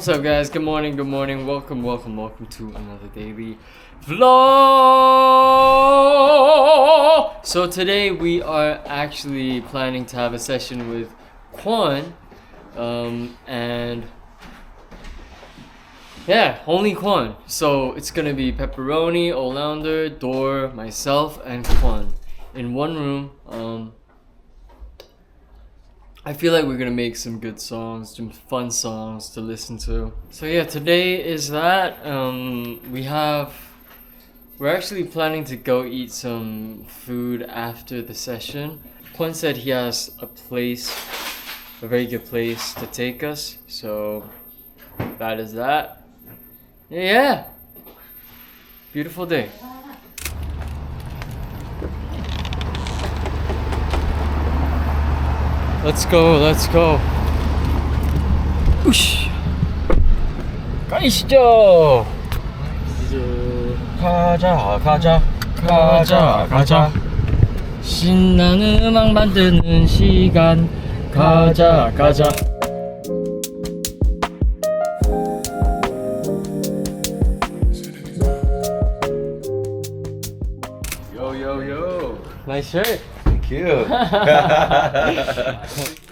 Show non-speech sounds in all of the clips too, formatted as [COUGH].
What's up, guys? Good morning, good morning. Welcome, welcome, welcome to another daily vlog. So, today we are actually planning to have a session with Kwon. Um, and yeah, only Kwon. So, it's gonna be Pepperoni, Olander, Dor, myself, and Kwon in one room. Um, I feel like we're gonna make some good songs, some fun songs to listen to. So yeah, today is that. Um, we have. We're actually planning to go eat some food after the session. Kwon said he has a place, a very good place to take us. So that is that. Yeah. Beautiful day. Let's go, let's go. 우씨. 가시죠. 가자 가자 가자 가자 신나는 음악 만드는 시간. 가자, 가자. Nice shirt. Thank [LAUGHS] [LAUGHS]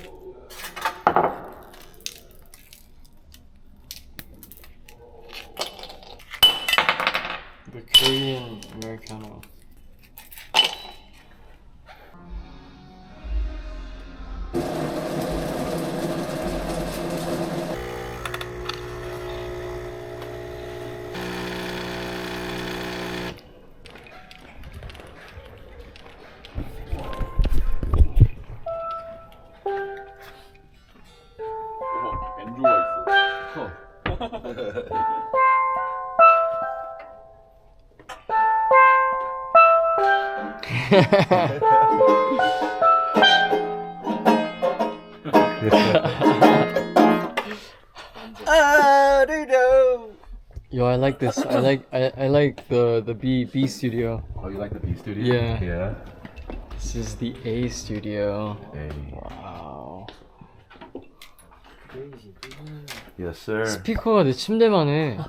Yo, I like this. I like I, I like the the B B studio. Oh you like the B studio? Yeah. Yeah This is the A studio. Hey. Wow. Yes sir 스피커가 내 침대만 해.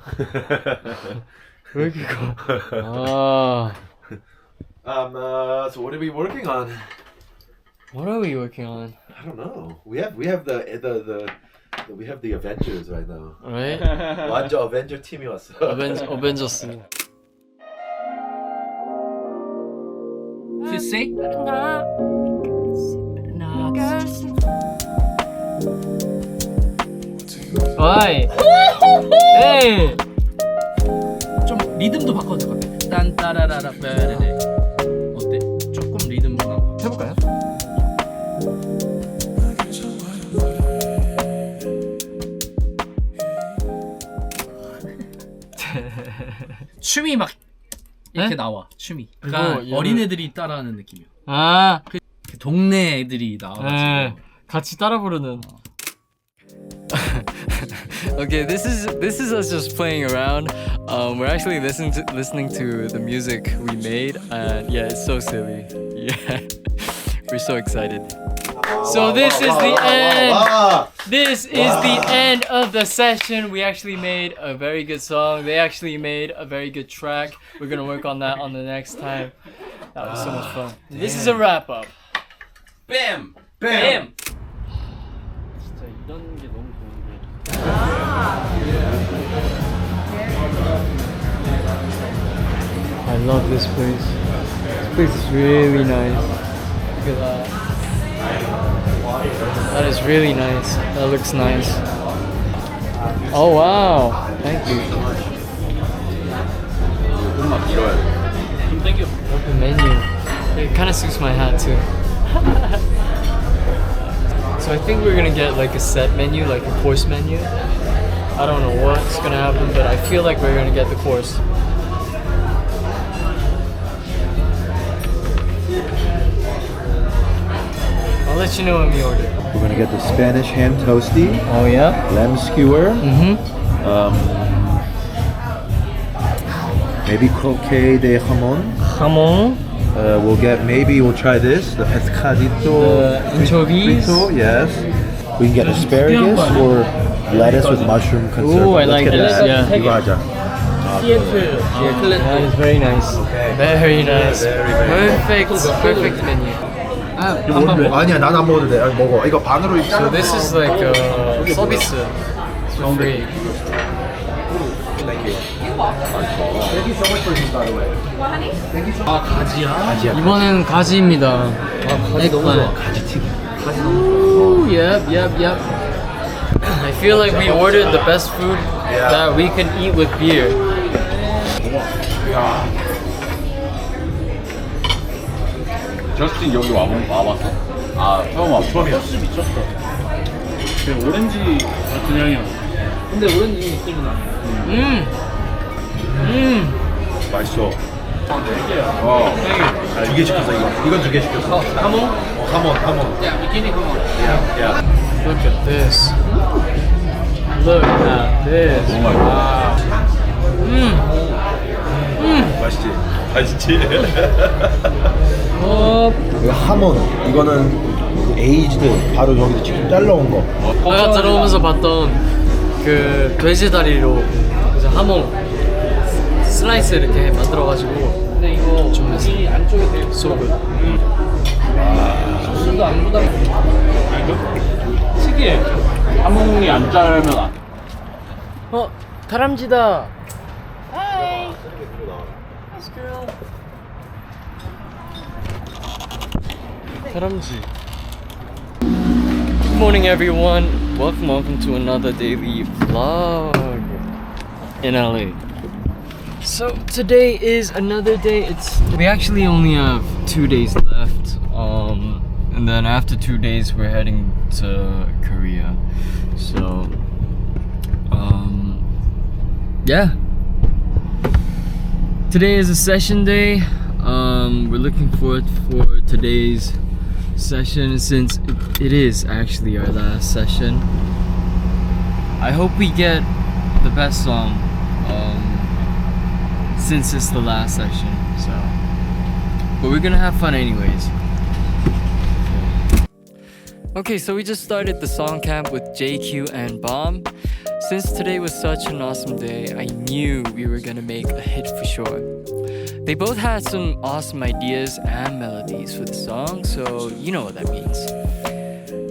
[LAUGHS] 왜 이렇게 커? 아. Um uh, so what are we working on? What are we working on? I don't know We have we have the the the, the we have the Avengers right now Right? 완전 어벤져 팀이 왔어 어벤 어벤져스. To say? 와이. 에이. 좀 리듬도 바꿔도 될것 같아. 딴 따라라라 빼레레. 해볼까요? [LAUGHS] 춤이 막 이렇게 네? 나와. 춤이. 그러니까 얘를- 어린애들이 따라하는 느낌이야. 아. 그 동네 애들이 나와가지고. 네. 같이 따라 부르는. [LAUGHS] okay, this is this is us just playing around. Um, we're actually listening to listening to the music we made, and yeah, it's so silly. [LAUGHS] Yeah, we're so excited. So this is the end. This is the end of the session. We actually made a very good song. They actually made a very good track. We're gonna work on that on the next time. That was so much fun. This is a wrap up. Bam. Bam. Bam. I love this place. This place is really nice. Look at that. That is really nice. That looks nice. Oh wow! Thank you. Thank you. The menu. It kind of suits my hat too. [LAUGHS] so I think we're gonna get like a set menu, like a course menu. I don't know what's gonna happen, but I feel like we're gonna get the course. I'll let you know when we order. We're gonna get the Spanish ham toasty, Oh yeah. lamb skewer, Mm-hmm. um, maybe croquet de jamon. Jamon. Uh, we'll get maybe we'll try this the pescadito The anchovies? frito, yes. We can get asparagus or lettuce with mushroom conserve. Ooh, I Let's like get this, that. yeah. 이거 하자. 시애틀 어, 클랜 That is very nice. Very nice. Perfect, perfect menu. 아 반반 먹어 아니야, 난 안 먹어도 돼. 아니, 먹어. 이거 반으로 So this is like uh, 서비스 for free. 아 가지야 이번에는 가지입니다. 아 가지 너무 좋아 가지 튀김. Ooh, yep, yep, yep. I feel like we ordered the best food that we can eat with beer. 저스틴 여기 와본 와봤어? 아 처음 와 처음이야. 소스 미쳤다 그 오렌지 같은 향이야. 근데 오렌지 느낌은 나 음, 음. 맛있어. 어. 두개 시켰어, 이거. 이건 두 개 시켰어. 하모? 어, 하몬, 하몬. 야 미키니 그거 야. Look at this. Look at this. 너무 맛있어. 음. 맛있지? 맛있지? 어, 이거 하몬. 이거는 에이지드. 바로 여기서 직접 잘라온 거. 아까 들어오면서 봤던 그 돼지 다리로 이제 하몽 슬라이스 이렇게 만들어가지고 근데 이거 좀이 안쪽에 되게 소금. 소스도 안 부담 특이해. 하몽이 안 자르면 안. 어, 다람쥐다. 다람쥐. Good morning, everyone. Welcome, welcome to another daily vlog in LA. So today is another day. It's we actually only have two days left. Um, and then after two days, we're heading to Korea. So, um, yeah. Today is a session day. Um, we're looking forward for today's session since it, is actually our last session. I hope we get the best song um, since it's the last session. So, but we're gonna have fun anyways. Okay, so we just started the song camp with JQ and Bomb. Since today was such an awesome day, I knew we were gonna make a hit for sure. They both had some awesome ideas and melodies for the song, so you know what that means.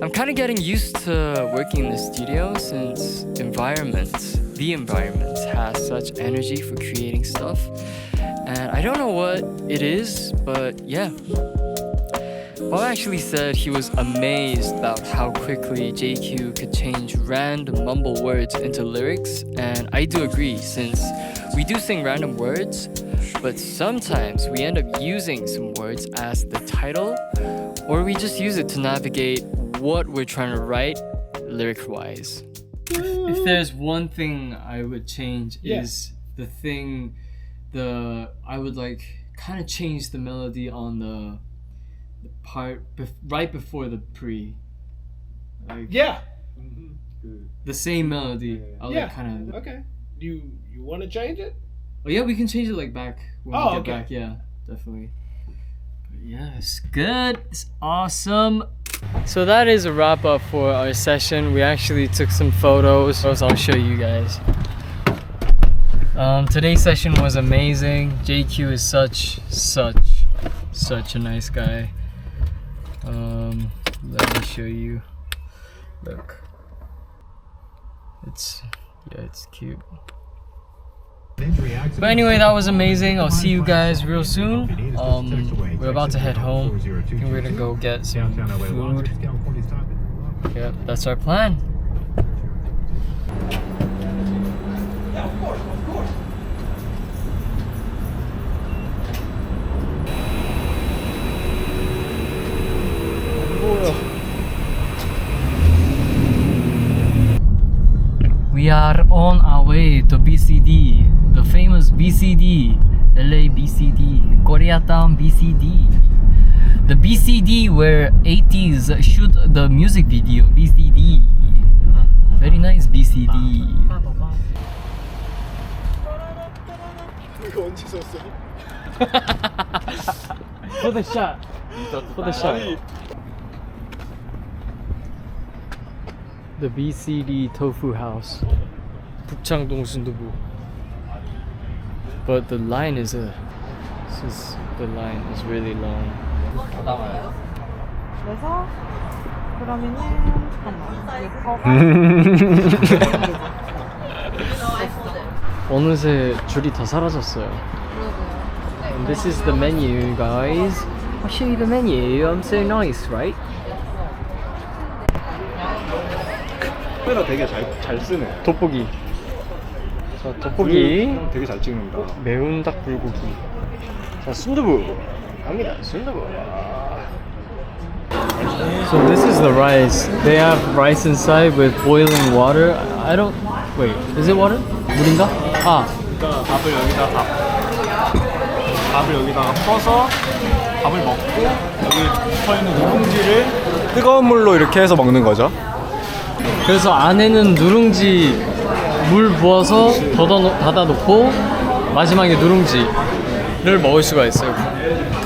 I'm kind of getting used to working in the studio since environment, the environment has such energy for creating stuff. And I don't know what it is, but yeah. Bob actually said he was amazed about how quickly JQ could change random mumble words into lyrics, and I do agree since we do sing random words, but sometimes we end up using some words as the title, or we just use it to navigate what we're trying to write lyric wise. If there's one thing I would change is the thing the I would like kind of change the melody on the the part bef- right before the pre. Like Yeah. Mm-hmm. the same melody. I'll Yeah. like kind of. Okay. You you want to change it? Oh yeah, we can change it like back when Oh, we get okay. back. Yeah, definitely. But yeah, it's good. It's awesome. So that is a wrap up for our session. We actually took some photos. I'll show you guys. Um, today's session was amazing. JQ is such, such, such a nice guy. Um, let me show you. Look. It's, yeah, it's cute. But anyway, that was amazing. I'll see you guys real soon. Um, we're about to head home. Think we're gonna go get some food. Yep, that's our plan. We are on our way to BCD, the famous BCD, LA BCD, Koreatown BCD. The BCD where 80s shoot the music video, BCD. Very nice BCD. 이거 언제 썼어? [LAUGHS] For the shot. For the shot. the BCD Tofu House. 북창동 순두부. But the line is a this is the line is really long. 그래서 그러면은 잠깐만 이거가 어느새 줄이 다 사라졌어요. And this is the menu, guys. I'll show you the menu. I'm so nice, right? 카메라 되게 잘, 잘 쓰네 돋보기. 자, 돋보기. 되게 잘 찍는다 매운 닭 불고기. 자, 순두부. 갑니다. 순두부. So this is the rice. They have rice inside with boiling water. I don't. Wait, is it water? 물인가? 아, 그러니까 밥을 여기다가 밥을 여기다가 퍼서 밥을 먹고 여기 붙어 있는 누룽지를 뜨거운 물로 이렇게 해서 먹는 거죠 그래서 안에는 누룽지 물 부어서 닫아, 닫아 놓고 마지막에 누룽지를 먹을 수가 있어요.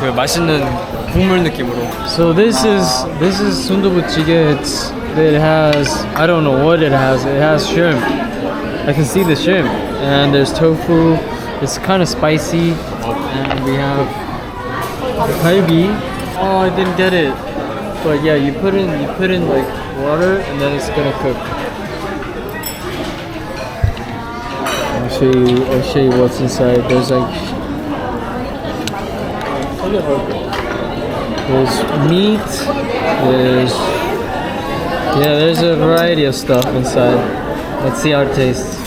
그 맛있는 국물 느낌으로. So this is this is 순두부찌개. It's it has I don't know what it has. It has shrimp. I can see the shrimp and there's tofu. It's kind of spicy and we have 갈비. Oh, I didn't get it. But yeah, you put in you put in like water and then it's gonna cook. Show you. I'll show you what's inside. There's like there's meat. There's yeah. There's a variety of stuff inside. Let's see how it tastes.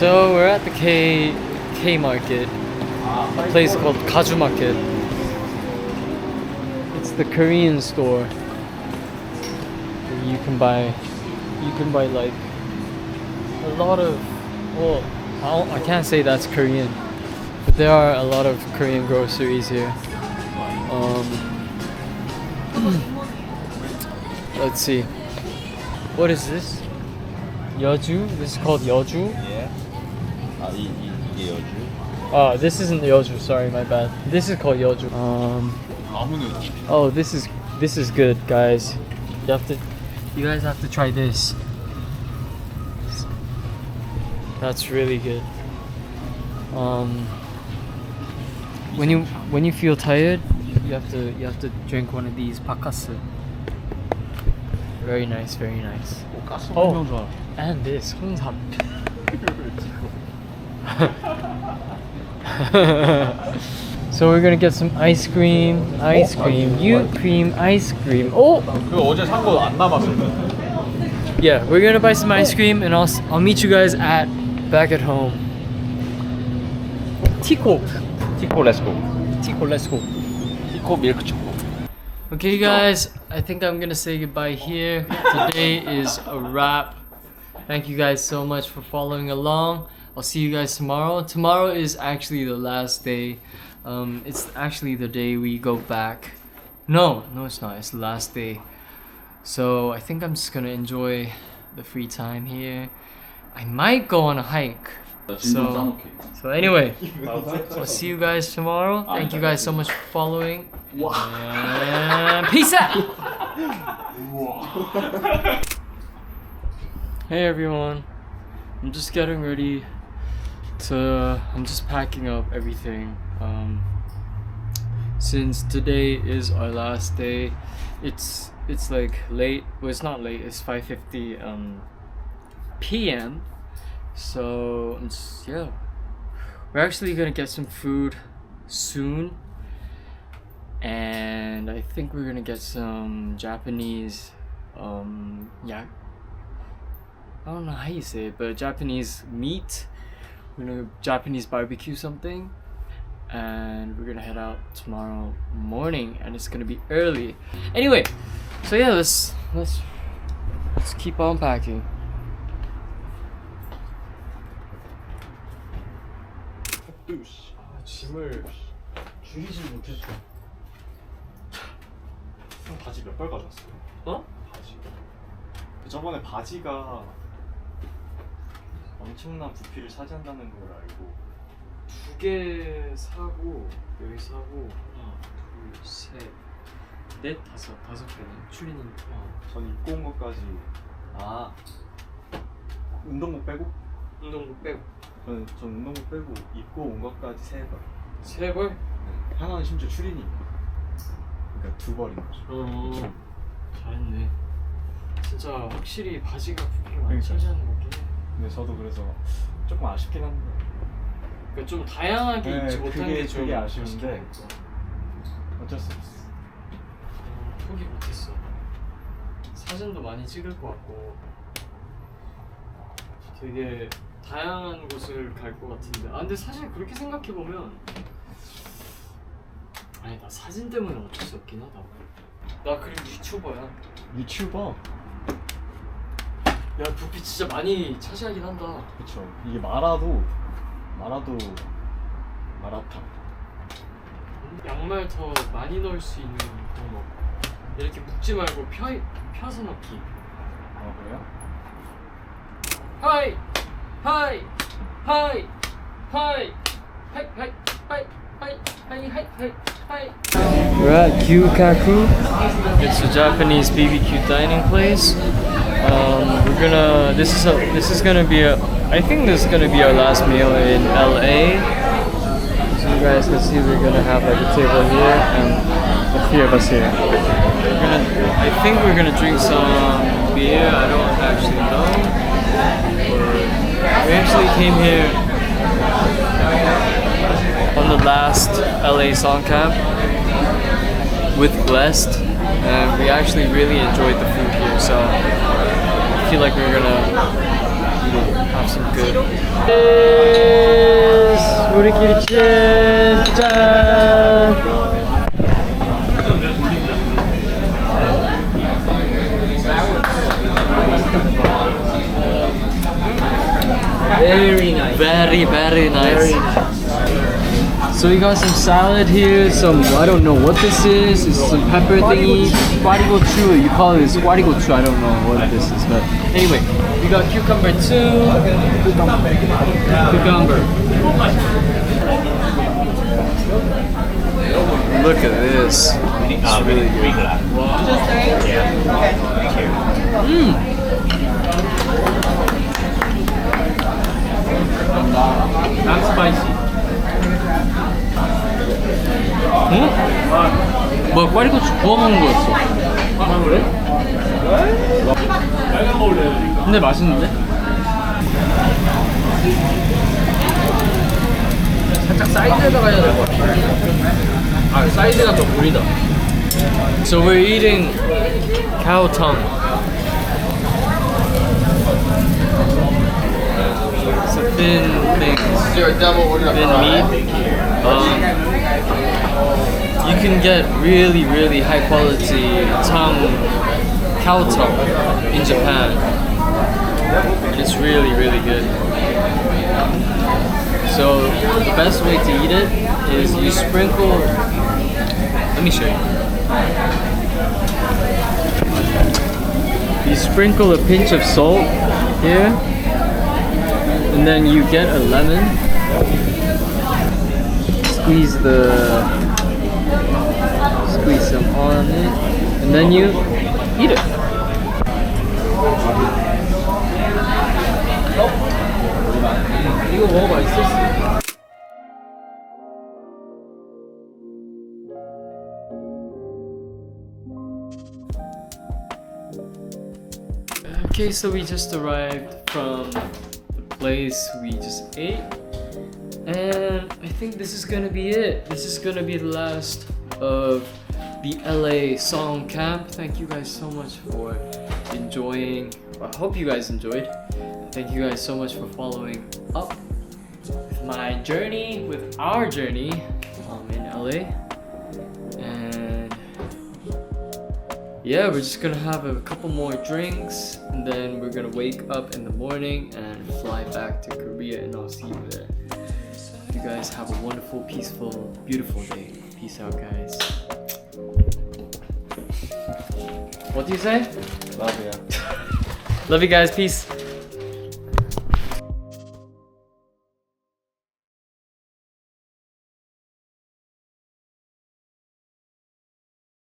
So we're at the K K Market, a place called Kaju Market. It's the Korean store. You can buy, you can buy like a lot of. Well, I, I can't say that's Korean, but there are a lot of Korean groceries here. Um, [CLEARS THROAT] let's see. What is this? Yeoju. This is called Yeoju. 아, 이, 이, 이게 여주? Oh, this isn't Yeoju. Sorry, my bad. This is called Yeoju. Um. 아무는 Oh, this is this is good, guys. You have to, you guys have to try this. That's really good. Um. When you when you feel tired, you have to you have to drink one of these pakkasu. Very nice, very nice. Oh, and this [LAUGHS] [LAUGHS] 홍삼. [LAUGHS] so we're gonna get some ice cream, ice cream, you cream, ice cream. Oh, 그 어제 산 거 안 남았어 yeah, we're gonna buy some ice cream, and I'll s- I'll meet you guys at back at home. Tico, 티코 레스코 Tico, let's go. 티코 밀크 초코 Okay, guys, I think I'm gonna say goodbye here. Today is a wrap. Thank you guys so much for following along. I'll see you guys tomorrow. Tomorrow is actually the last day. Um, it's actually the day we go back. No, no, it's not. It's the last day. So I think I'm just gonna enjoy the free time here. I might go on a hike. So, so anyway, I'll see you guys tomorrow. Thank you guys so much for following. And peace out. [LAUGHS] hey everyone, I'm just getting ready to. I'm just packing up everything. Um, since today is our last day, it's it's like late. Well, it's not late. It's 5:50 um, p.m. So just, yeah, we're actually gonna get some food soon and I think we're gonna get some Japanese, um, yeah. I don't know how you say it, but Japanese meat We're gonna Japanese barbecue something, and we're gonna head out tomorrow morning, and it's gonna be early. Anyway, so yeah, let's let's let's keep on packing. 짐을 줄이지 못했어. 형 바지 몇 벌 가져왔어요? 어? 바지. 그 저번에 바지가 엄청난 부피를 차지한다는 걸 알고 두 개 사고 여기 사고 하나 둘셋넷 다섯 다섯 개네 추리닝 어. 전 입고 온 것까지 아 운동복 빼고 운동복 빼고 저는 전 운동복 빼고 입고 온 것까지 세 벌. 세 벌? 하나는 심지어 추리닝. 그러니까 두 벌인 거죠. 어 잘했네 진짜 확실히 바지가 부피를 많이 그러니까. 차지하는 해 근데 저도 그래서 조금 아쉽긴 한데. 그러니까 좀 다양하게 네, 입지 못한 그게- 게좀 그게 아쉬운데. 어쩔 수 없어. 어, 포기 못했어. 사진도 많이 찍을 것 같고. 되게 다양한 곳을 갈 것 같은데. 아 근데 사실 그렇게 생각해 보면 아니 나 사진 때문에 어쩔 수 없긴 하다. 나 그리고 유튜버야. 유튜버. 야 부피 진짜 많이 차지하긴 한다 그쵸. 이게 마라도 마라도 마라탕. 양말 더 많이 넣을 수 있는 방법 이렇게 묶지 말고 펴, 펴서 넣기 아 그래요? 하이 하이 하이 하이 하이 하이 하이 하이 하이 하이 하이 하이 We're at Gyukaku. It's a Japanese BBQ dining place. Um, we're gonna. This is a. This is gonna be a. I think this is gonna be our last meal in LA. So you guys can see we're gonna have like a table here and a few of us here. We're gonna. I think we're gonna drink some beer. I don't actually know. We actually came here on the last LA song camp with Blessed, and we actually really enjoyed the food here. So feel like we're gonna have some good. 우리끼리 짠! Very nice. Very, very nice. So we got some salad here, some I don't know what this is. It's some pepper thingy. Squarigochu. You call it squarigochu. I don't know what this is, but anyway, we got cucumber too. Cucumber. Look 뭐야 꽈리고추 구워 먹는 거였어. 아 그래? 근데 맛있는데? 살짝 사이드에다가 해야 될 것 같아. 아 사이드가 더 구리다. So we're eating cow tongue. It's a thin thing. Thin meat. Um, you can get really, really high quality tongue, tongue in Japan. It's really, really good. So the best way to eat it is you sprinkle. Let me show you. You sprinkle a pinch of salt here, and then you get a lemon. Squeeze the squeeze some on it, and then you eat it. 이거 먹어봐 있었어. Okay, so we just arrived from the place we just ate. And I think this is gonna be it. This is gonna be the last of the LA song camp. Thank you guys so much for enjoying. I hope you guys enjoyed. Thank you guys so much for following up with my journey, with our journey um, in LA. And yeah, we're just gonna have a couple more drinks and then we're gonna wake up in the morning and fly back to Korea and I'll see you there. You guys have a wonderful, peaceful, beautiful day. Peace out, guys. What do you say? Love you. [LAUGHS] Love you guys. Peace.